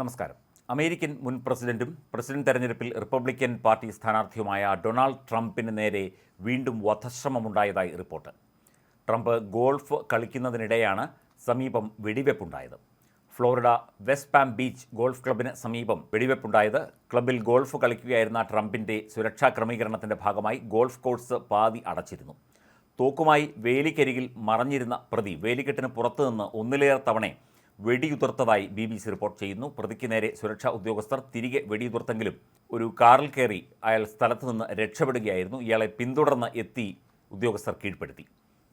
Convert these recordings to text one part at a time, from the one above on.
നമസ്കാരം. അമേരിക്കൻ മുൻ പ്രസിഡന്റും പ്രസിഡന്റ് തെരഞ്ഞെടുപ്പിൽ റിപ്പബ്ലിക്കൻ പാർട്ടി സ്ഥാനാർത്ഥിയുമായ ഡൊണാൾഡ് ട്രംപിന് നേരെ വീണ്ടും വധശ്രമമുണ്ടായതായി റിപ്പോർട്ട്. ട്രംപ് ഗോൾഫ് കളിക്കുന്നതിനിടെയാണ് സമീപം വെടിവെപ്പുണ്ടായത്. Florida West Palm Beach golf ക്ലബിന് സമീപം വെടിവെപ്പുണ്ടായത്. ക്ലബിൽ ഗോൾഫ് കളിക്കുകയായിരുന്ന ട്രംപിന്റെ സുരക്ഷാ ക്രമീകരണത്തിന്റെ ഭാഗമായി ഗോൾഫ് കോഴ്സ് പാതി അടച്ചിരുന്നു. തോക്കുമായി വേലിക്കരികിൽ മറഞ്ഞിരുന്ന പ്രതി വേലിക്കെട്ടിന് പുറത്തുനിന്ന് ഒന്നിലേറെ തവണ വെടിയുതിർത്തതായി ബി ബി സി റിപ്പോർട്ട് ചെയ്യുന്നു. പ്രതിക്ക് നേരെ സുരക്ഷാ ഉദ്യോഗസ്ഥർ തിരികെ വെടിയുതിർത്തെങ്കിലും ഒരു കാറിൽ കയറി അയാൾ സ്ഥലത്ത് നിന്ന് രക്ഷപ്പെടുകയായിരുന്നു. ഇയാളെ പിന്തുടർന്ന് എത്തി ഉദ്യോഗസ്ഥർ കീഴ്പ്പെടുത്തി.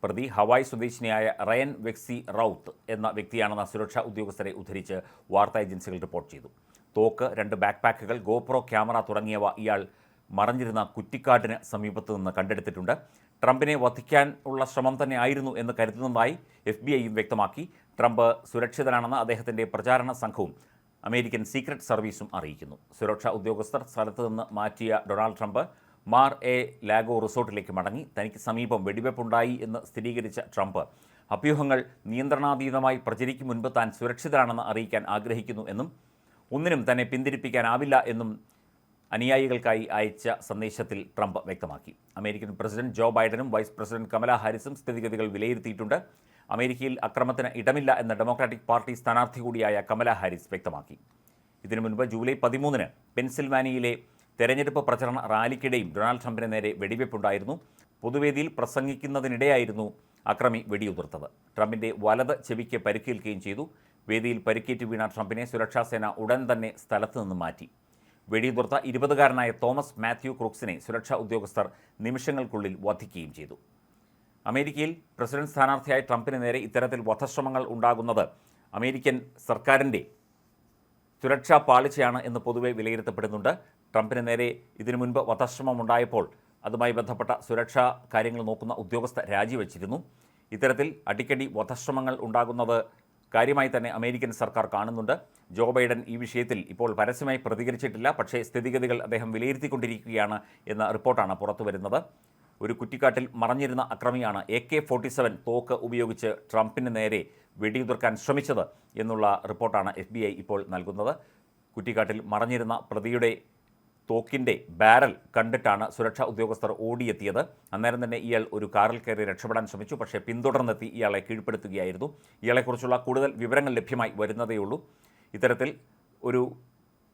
പ്രതി ഹവായ് സ്വദേശിനിയായ റയൻ വെക്സി റൌത്ത് എന്ന വ്യക്തിയാണെന്ന സുരക്ഷാ ഉദ്യോഗസ്ഥരെ ഉദ്ധരിച്ച് വാർത്താ ഏജൻസികൾ റിപ്പോർട്ട് ചെയ്തു. തോക്ക് രണ്ട് ബാക്ക് പാക്കുകൾ ഗോപ്രോ ക്യാമറ തുടങ്ങിയവ ഇയാൾ മറഞ്ഞിരുന്ന കുറ്റിക്കാട്ടിന് സമീപത്ത് നിന്ന് കണ്ടെടുത്തിട്ടുണ്ട്. ട്രംപിനെ വധിക്കാൻ ഉള്ള ശ്രമം തന്നെ ആയിരുന്നു എന്ന് കരുതുന്നതായി എഫ് ബി ഐയും വ്യക്തമാക്കി. ട്രംപ് സുരക്ഷിതനാണെന്ന് അദ്ദേഹത്തിന്റെ പ്രചാരണ സംഘവും അമേരിക്കൻ സീക്രട്ട് സർവീസും അറിയിക്കുന്നു. സുരക്ഷാ ഉദ്യോഗസ്ഥർ സ്ഥലത്ത് നിന്ന് മാറ്റിയ Donald Trump Mar a Lago റിസോർട്ടിലേക്ക് മടങ്ങി. തനിക്ക് സമീപം വെടിവെപ്പുണ്ടായി എന്ന് സ്ഥിരീകരിച്ച ട്രംപ് അഭ്യൂഹങ്ങൾ നിയന്ത്രണാതീതമായി പ്രചരിക്കും മുൻപ് താൻ സുരക്ഷിതരാണെന്ന് അറിയിക്കാൻ ആഗ്രഹിക്കുന്നു എന്നും ഒന്നിനും തന്നെ പിന്തിരിപ്പിക്കാനാവില്ല എന്നും അനുയായികൾക്കായി അയച്ച സന്ദേശത്തിൽ ട്രംപ് വ്യക്തമാക്കി. അമേരിക്കൻ പ്രസിഡന്റ് ജോ ബൈഡനും വൈസ് പ്രസിഡന്റ് കമലാ ഹാരിസും സ്ഥിതിഗതികൾ വിലയിരുത്തിയിട്ടുണ്ട്. അമേരിക്കയിൽ അക്രമത്തിന് ഇടമില്ല എന്ന ഡെമോക്രാറ്റിക് പാർട്ടി സ്ഥാനാർത്ഥി കൂടിയായ കമല ഹാരിസ് വ്യക്തമാക്കി. ഇതിനു മുൻപ് ജൂലൈ പതിമൂന്നിന് പെൻസിൽവാനിയയിലെ തെരഞ്ഞെടുപ്പ് പ്രചരണ റാലിക്കിടെയും ഡൊണാൾഡ് ട്രംപിന് നേരെ വെടിവെപ്പുണ്ടായിരുന്നു. പൊതുവേദിയിൽ പ്രസംഗിക്കുന്നതിനിടെയായിരുന്നു അക്രമി വെടിയുതിർത്തത്. ട്രംപിന്റെ വലത് ചെവിക്ക് പരിക്കേൽക്കുകയും ചെയ്തു. വേദിയിൽ പരിക്കേറ്റ് വീണ ട്രംപിനെ സുരക്ഷാസേന ഉടൻ തന്നെ സ്ഥലത്ത് നിന്ന് മാറ്റി. വെടിയുതിർത്ത ഇരുപതുകാരനായ തോമസ് മാത്യു ക്രൂക്സിനെ സുരക്ഷാ ഉദ്യോഗസ്ഥർ നിമിഷങ്ങൾക്കുള്ളിൽ വധിക്കുകയും ചെയ്തു. അമേരിക്കയിൽ പ്രസിഡന്റ് സ്ഥാനാർത്ഥിയായ ട്രംപിന് നേരെ ഇത്തരത്തിൽ വധശ്രമങ്ങൾ ഉണ്ടാകുന്നത് അമേരിക്കൻ സർക്കാരിന്റെ സുരക്ഷാ പാളിച്ചയാണ് എന്ന് പൊതുവെ വിലയിരുത്തപ്പെടുന്നുണ്ട്. ട്രംപിന് നേരെ ഇതിനു മുൻപ് വധശ്രമം ഉണ്ടായപ്പോൾ അതുമായി ബന്ധപ്പെട്ട സുരക്ഷാ കാര്യങ്ങൾ നോക്കുന്ന ഉദ്യോഗസ്ഥ രാജിവെച്ചിരുന്നു. ഇത്തരത്തിൽ അടിക്കടി വധശ്രമങ്ങൾ ഉണ്ടാകുന്നത് കാര്യമായി തന്നെ അമേരിക്കൻ സർക്കാർ കാണുന്നുണ്ട്. ജോ ബൈഡൻ ഈ വിഷയത്തിൽ ഇപ്പോൾ പരസ്യമായി പ്രതികരിച്ചിട്ടില്ല. പക്ഷേ സ്ഥിതിഗതികൾ അദ്ദേഹം വിലയിരുത്തിക്കൊണ്ടിരിക്കുകയാണ് എന്ന റിപ്പോർട്ടാണ് പുറത്തു വരുന്നത് ഒരു കുറ്റിക്കാട്ടിൽ മറഞ്ഞിരുന്ന അക്രമിയാണ് എ കെ ഫോർട്ടി സെവൻ തോക്ക് ഉപയോഗിച്ച് ട്രംപിന് നേരെ വെടിയുതിർക്കാൻ ശ്രമിച്ചത് എന്നുള്ള റിപ്പോർട്ടാണ് എഫ് ബി ഐ ഇപ്പോൾ നൽകുന്നത്. കുറ്റിക്കാട്ടിൽ മറഞ്ഞിരുന്ന പ്രതിയുടെ തോക്കിന്റെ ബാരൽ കണ്ടിട്ടാണ് സുരക്ഷാ ഉദ്യോഗസ്ഥർ ഓടിയെത്തിയത്. അന്നേരം തന്നെ ഇയാൾ ഒരു കാറിൽ കയറി രക്ഷപ്പെടാൻ ശ്രമിച്ചു. പക്ഷേ പിന്തുടർന്നെത്തി ഇയാളെ കീഴ്പ്പെടുത്തുകയായിരുന്നു. ഇയാളെക്കുറിച്ചുള്ള കൂടുതൽ വിവരങ്ങൾ ലഭ്യമായി വരുന്നതേയുള്ളൂ. ഇത്തരത്തിൽ ഒരു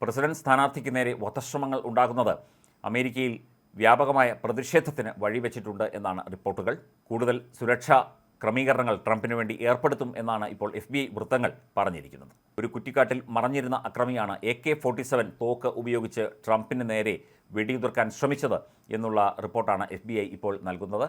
പ്രസിഡന്റ് സ്ഥാനാർത്ഥിക്ക് നേരെ വധശ്രമങ്ങൾ ഉണ്ടാകുന്നത് അമേരിക്കയിൽ വ്യാപകമായ പ്രതിഷേധത്തിന് വഴിവെച്ചിട്ടുണ്ട് എന്നാണ് റിപ്പോർട്ടുകൾ. കൂടുതൽ സുരക്ഷാ ക്രമീകരണങ്ങൾ ട്രംപിന് വേണ്ടി ഏർപ്പെടുത്തും എന്നാണ് ഇപ്പോൾ എഫ് ബി ഐ വൃത്തങ്ങൾ പറഞ്ഞിരിക്കുന്നത്. ഒരു കുറ്റിക്കാട്ടിൽ മറഞ്ഞിരുന്ന അക്രമിയാണ് എ കെ ഫോർട്ടി സെവൻ തോക്ക് ഉപയോഗിച്ച് ട്രംപിന് നേരെ വെടിയുതിർക്കാൻ ശ്രമിച്ചത് എന്നുള്ള റിപ്പോർട്ടാണ് എഫ് ഇപ്പോൾ നൽകുന്നത്.